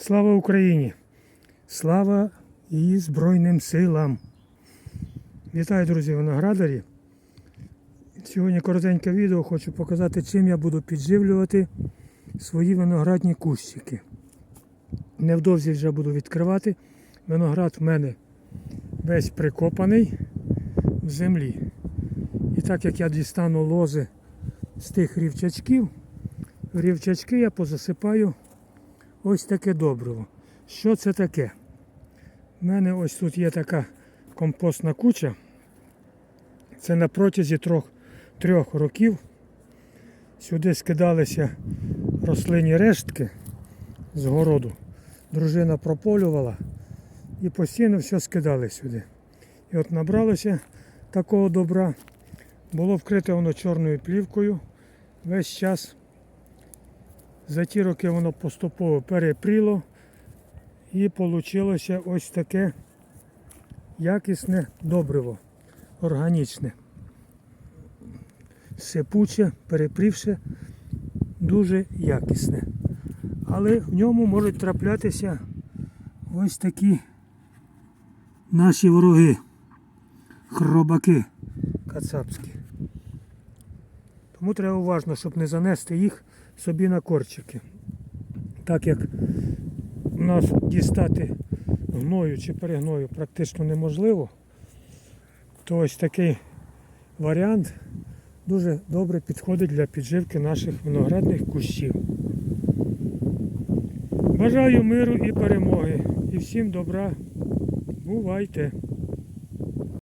Слава Україні! Слава її Збройним силам! Вітаю, друзі, виноградарі! Сьогодні коротеньке відео хочу показати, чим я буду підживлювати свої виноградні кущики. Невдовзі вже буду відкривати. Виноград в мене весь прикопаний в землі. І так як я дістану лози з тих рівчачків, рівчачки я позасипаю ось таке добриво. Що це таке? У мене ось тут є така компостна куча. Це на протязі трьох, трьох років. Сюди скидалися рослинні рештки з городу. Дружина прополювала і постійно все скидали сюди. І от набралося такого добра. Було вкрите воно чорною плівкою весь час. За ті роки воно поступово перепріло і вийшло ось таке якісне добриво, органічне. Сипуче, перепрівше, дуже якісне. Але в ньому можуть траплятися ось такі наші вороги, хробаки кацапські. Тому треба уважно, щоб не занести їх собі на корчики. Так як у нас дістати гною чи перегною практично неможливо, то ось такий варіант дуже добре підходить для підживки наших виноградних кущів. Бажаю миру і перемоги. І всім добра. Бувайте!